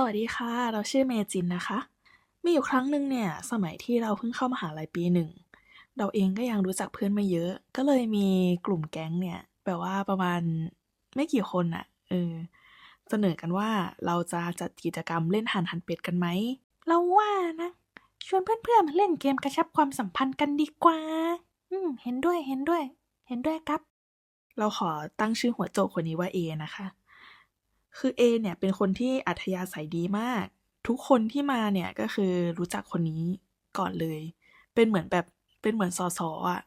สวัสดีค่ะ เราชื่อเมจินนะคะ มีอยู่ครั้งหนึ่งเนี่ย สมัยที่เราเพิ่งเข้ามหาลัยปีหนึ่ง เราเองก็ยังรู้จักเพื่อนไม่เยอะ ก็เลยมีกลุ่มแก๊งเนี่ย แบบว่าประมาณไม่กี่คนอะเออ เสนอกันว่าเราจะจัดกิจกรรมเล่นหันหันเป็ดกันไหม เราว่านะ ชวนเพื่อนๆมาเล่นเกมกระชับความสัมพันธ์กันดีกว่า อืม เห็นด้วย เห็นด้วย เห็นด้วยครับ เราขอตั้งชื่อหัวโจกคนนี้ว่าเอนะคะ คือเอเนี่ยเป็นคนที่อัธยาศัยดีมาก ทุกคนที่มาเนี่ยก็คือรู้จักคนนี้ก่อนเลย เป็นเหมือนแบบเป็นเหมือนสอสออะ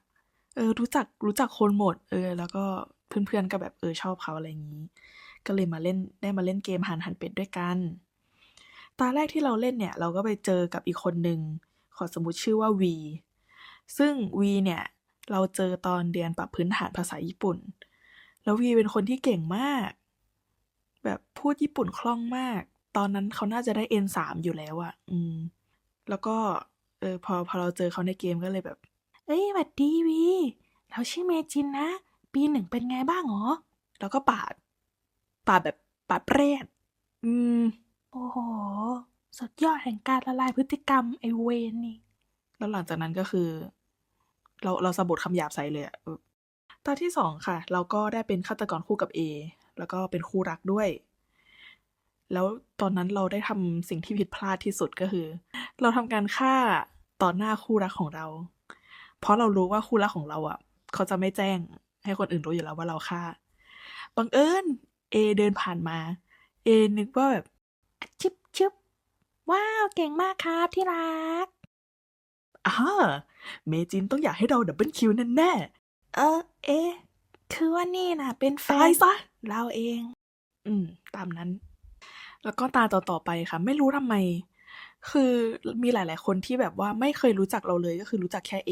เออรู้จักรู้จักคนหมด เออ แล้วก็เพื่อนๆก็แบบเออชอบเขาอะไรอย่างนี้ ก็เลยมาเล่นได้มาเล่นเกมหันหันเป็ดด้วยกัน ตาแรกที่เราเล่นเนี่ย เราก็ไปเจอกับอีกคนหนึ่งขอสมมติชื่อว่าวีซึ่งวีเนี่ย เราเจอตอนเรียนปรับพื้นฐานภาษาญี่ปุ่น แล้ววีเป็นคนที่เก่งมาก แบบพูดญี่ปุ่นคล่องมาก ตอนนั้นเขาน่าจะได้ N3 อยู่แล้วอะอืม แล้วก็เออพอพอเราเจอเขาในเกมก็เลยแบบ เอ้ยหวัดดีวีเราชื่อเมจินนะ ปีหนึ่งเป็นไงบ้างหรอ แล้วก็ปาด ปาดแบบปาดเปรตอืม โอ้โห สุดยอดแห่งการละลายพฤติกรรมไอเวนนี่ แล้วหลังจากนั้นก็คือ เราเราสะบดคำหยาบใส่เลยอะเออตอนที่สองค่ะ เราก็ได้เป็นฆาตกรคู่กับ A แล้วก็เป็นคู่รักด้วย แล้วตอนนั้นเราได้ทำสิ่งที่ผิดพลาดที่สุดก็คือ เราทำการฆ่าต่อหน้าคู่รักของเรา เพราะเรารู้ว่าคู่รักของเราอะ เขาจะไม่แจ้งให้คนอื่นรู้อยู่แล้วว่าเราฆ่า บังเอิญเอเดินผ่านมา เอนึกว่าแบบชิบชิบว้าว เก่งมากครับที่รักอ่าเมจินต้องอยากให้เราดับเบิลคิวแน่ๆเออ เอ คือว่านี่นะเป็นแฟนตายซะ เราเอง อืม ตามนั้น แล้วก็ตาต่อๆไปค่ะ ไม่รู้ทำไม คือมีหลาย ๆ คนที่แบบว่าไม่เคยรู้จักเราเลยก็คือรู้จักแค่เอ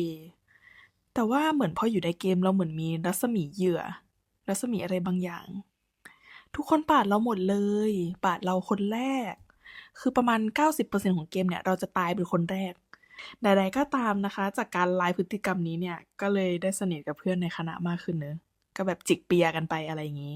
แต่ว่าเหมือนพออยู่ในเกมเราเหมือนมีรัศมีเหยื่อ รัศมีอะไรบางอย่าง ทุกคนปาดเราหมดเลย ปาดเราคนแรก คือประมาณ 90%ของเกมเนี่ย เราจะตายเป็นคนแรกใดๆก็ตามนะคะ จากการไลฟ์พฤติกรรมนี้เนี่ย ก็เลยได้สนิทกับเพื่อนในคณะมากขึ้นเนอะก็แบบจิกเปียกันไปอะไรอย่างนี้